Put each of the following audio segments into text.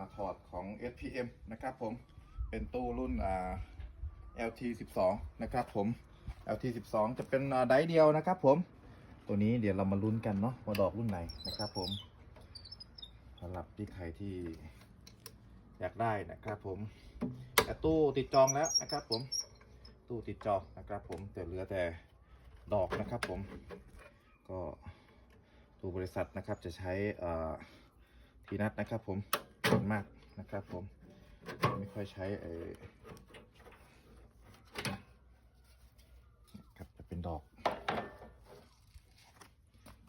มาถอดของ SPM นะครับผมเป็นตู้รุ่นอ่า LT 12นะครับผม LT 12จะเป็นอ่าไดเดียวนะครับผมตัวนี้เดี๋ยวเรามาลุ้นกันเนาะว่าดอกรุ่นไหนนะครับผมสำหรับที่ใครที่อยากได้นะครับผมแต่ตู้ติดจองแล้วนะครับผมตู้ติดจองนะครับผมแต่เหลือแต่ดอกนะครับผมก็ตู้บริษัทนะครับจะใช้ทีนัดนะครับผม วนมากนะครับผม ไม่ค่อยใช้เออครับจะเป็นดอก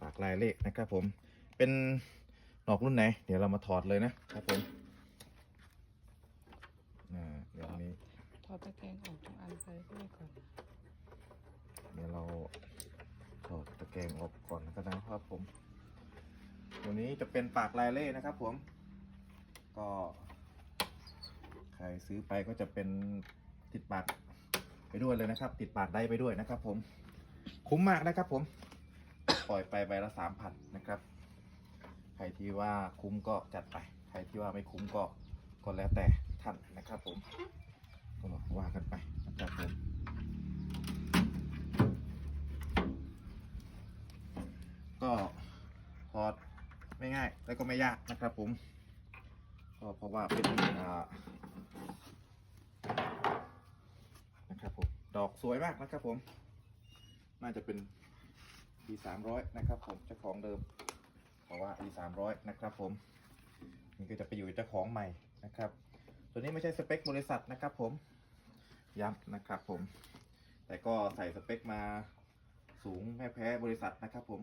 ปากลายเลขนะครับผม เป็นดอกรุ่นไหน เดี๋ยวเรามาถอดเลยนะครับผมอ่าเดี๋ยวนี้ถอดตะแกรงออกทุกอันไปด้วยก่อน เดี๋ยวเราถอดตะแกรงออกก่อนก็ได้ครับผม ตัวนี้จะเป็นปากลายเล่นะครับผม ก็ใครซื้อไปก็จะเป็นติดปากไปด้วยเลยนะครับ ติดปากได้ไปด้วยนะครับ ผม คุ้มมากนะครับ ผม ปล่อยไปใบละสามพันนะครับ ใครที่ว่าคุ้มก็จัดไป ใครที่ว่าไม่คุ้มก็ก็แล้วแต่ท่านนะครับ ผมก็ว่ากันไปนะครับผมก็ถอดไม่ง่ายแล้วก็ไม่ยากนะครับผม ก็เพราะว่าเป็นอ่านะครับผมดอกสวยมากนะครับผม น่าจะเป็น D สามร้อยนะครับผมเจ้าของเดิม เพราะว่า D สามร้อยนะครับผมนี่ก็จะไปอยู่เจ้าของใหม่นะครับ ตัวนี้ไม่ใช่สเปคบริษัทนะครับผมย้ำนะครับผม แต่ก็ใส่สเปคมาสูงไม่แพ้บริษัทนะครับผม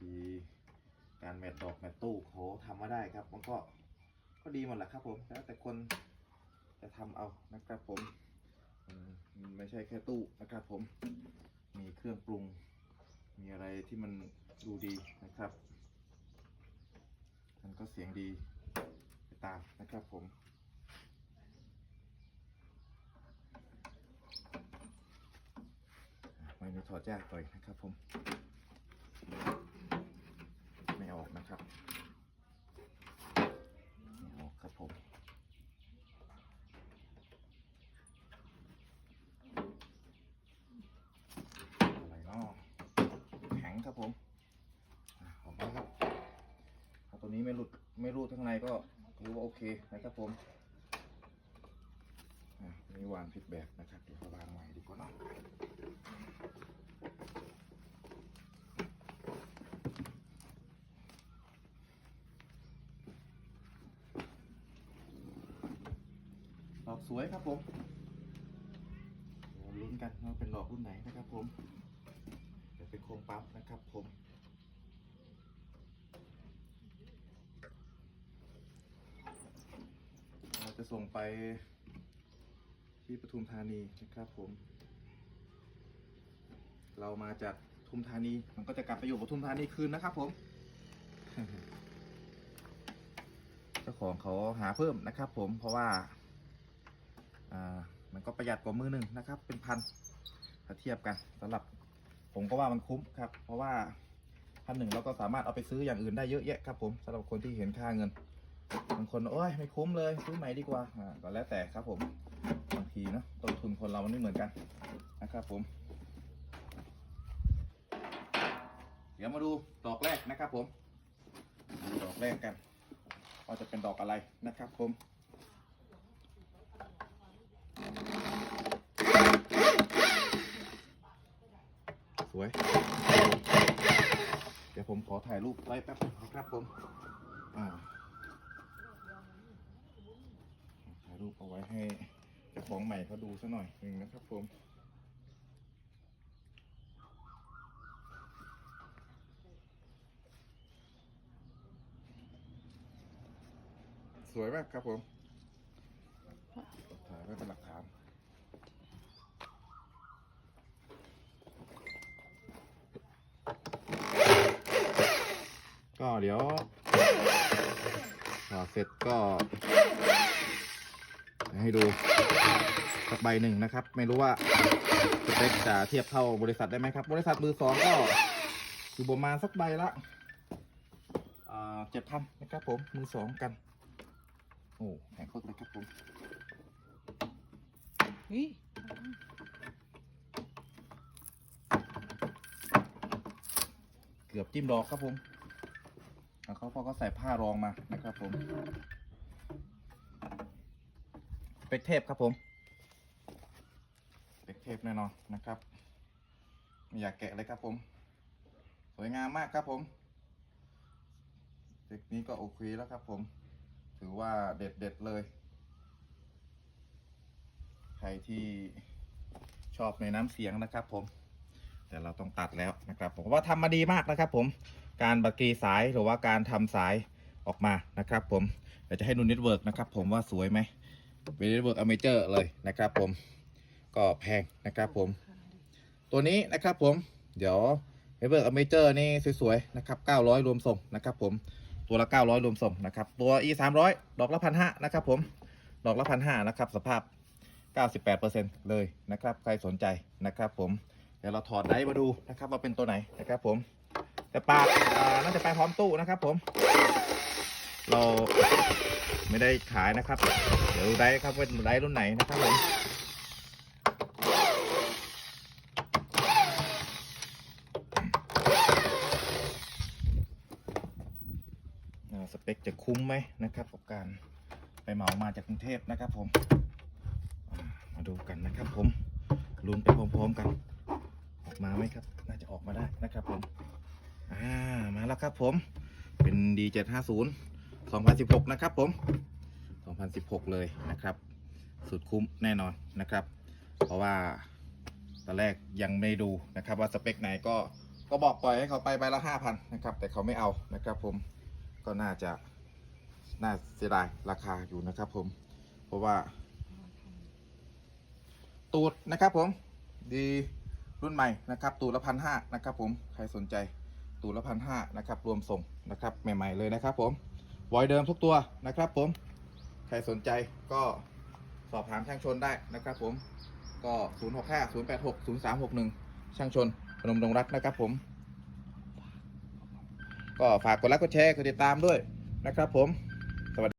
อี การแมทดอกแมทตู้เขาทำมาได้ครับ มันก็ก็ดีหมดแหละครับผมแล้วแต่คนจะทำเอานะครับผมมันไม่ใช่แค่ตู้นะครับผม มีเครื่องปรุง มีอะไรที่มันดูดีนะครับ มันก็เสียงดีไปตามนะครับผมไม่มีถอดยากต่อยนะครับผม ออกนะครับไม่ออกครับผมอะไรเนาะแข็งครับผมออกมาครับถ้าตัวนี้ไม่หลุดไม่รูดข้างในก็ถือว่าโอเคนะครับผมอะมีวางผิดแบบนะครับเดี๋ยวเราวางใหม่ดีกว่าเนาะ อกสวยครับผมลุ้นกันว่าเป็นดอกรุ่นไหนนะครับผมเดี๋ยวเป็นโคมปั๊บนะครับผมเราจะส่งไปที่ปทุมธานีนะครับผม เรามาจากทุมธานีมันก็จะกลับไปอยู่ปทุมธานีคืนนะครับผมเจ้าของเขาหาเพิ่มนะครับผมเพราะว่า มันก็ประหยัดกว่ามือหนึ่งนะครับ เป็นพันถ้าเทียบกันสำหรับผมก็ว่ามันคุ้มครับ เพราะว่าพันหนึ่งเราก็สามารถเอาไปซื้ออย่างอื่นได้เยอะแยะครับผมสำหรับคนที่เห็นค่าเงินบางคนโอ้ยไม่คุ้มเลยซื้อใหม่ดีกว่าอ่าก็แล้วแต่ครับผมบางทีเนาะต้นทุนคนเรามันไม่เหมือนกันนะครับผม เดี๋ยวมาดูดอกแรกนะครับผมดูดอกแรกกันว่าจะเป็นดอกอะไรนะครับผม วย เดี๋ยวผมขอถ่ายรูปไว้แป๊บนึงครับผมถ่ายรูปเอาไว้ให้เจ้าของใหม่เขาดูซะหน่อยหนึ่งนะครับผมสวยมากครับผมถ่ายไว้เป็นหลักฐาน ก็ เดี๋ยวถ่ายเสร็จก็ ให้ดูสักใบหนึ่งนะครับ ไม่รู้ว่าสเปคจะเทียบเท่าบริษัทได้ไหมครับ บริษัทมือสองก็อยู่ประมาณสักใบละเจ็ดพันนะครับผม มือสองกัน โอ้แพงโคตรเลยครับผมเฮ้ยเกือบจิ้มดอกครับผม แล้วเขาพอก็ใส่ผ้ารองมานะครับผม เป็กเทปครับผม เป็กเทปแน่นอนนะครับไม่อยากแกะเลยครับผม สวยงามมากครับผมเทคนี้ก็โอเคแล้วครับผม ถือว่าเด็ดเด็ดเลย ใครที่ชอบในน้ำเสียงนะครับผม แต่เราต้องตัดแล้วนะครับ ผมว่าทำมาดีมากนะครับ ผมการบักกีสายหรือว่าการทำสายออกมานะครับ ผมเดี๋ยวจะให้ดูเน็ตเวิร์กนะครับ ผมว่าสวยไหมเป็นเน็ตเวิร์กอเมเจอร์เลยนะครับ ผมก็แพงนะครับ ผม ตัวนี้นะครับ ผมเดี๋ยวเน็ตเวิร์กอเมเจอร์นี่สวยๆนะครับ900 รวมส่งนะครับ ผมตัวละ 900 รวมส่งนะครับ ตัว e 300ดอกละพันห้านะครับ ผมดอกละพันห้านะครับ สภาพ 98%เลยนะครับ ใครสนใจนะครับ ผม เดี๋ยวเราถอดไดร์มาดูนะครับว่าเป็นตัวไหนนะครับ ผม แต่ปากอ่าน่าจะไปพร้อมตู้นะครับ ผม เราไม่ได้ขายนะครับ เดี๋ยวไดร์ครับว่าไดร์รุ่นไหนนะครับผมสเปคจะคุ้มไหมนะครับกับการไปเหมามาจากกรุงเทพนะครับผม มาดูกันนะครับผมลุ้นไปพร้อมๆกัน มาไหมครับ น่าจะออกมาได้นะครับผม อ่า มาแล้วครับผม เป็น D750 2016 นะครับผม 2016 เลยนะครับ สุดคุ้มแน่นอนนะครับ เพราะว่าตอนแรกยังไม่ดูนะครับว่าสเปคไหนก็ก็บอกปล่อยให้เขาไปใบละ5,000นะครับ แต่เขาไม่เอานะครับผมก็น่าจะน่าเสียดายราคาอยู่นะครับผม เพราะว่า ตูดนะครับผมดี รุ่นใหม่นะครับตูดละพันห้านะครับผมใครสนใจตูดละพันห้านะครับรวมส่งนะครับใหม่ ๆเลยนะครับผมวอยเดิมทุกตัวนะครับผมใครสนใจก็สอบถามช่างชนได้นะครับผมก็ 0 6 5 0 8 6 0 3 6 1 ช่างชนพนมดงรักนะครับผม ก็ฝากกดไลค์กดแชร์กดติดตามด้วยนะครับผม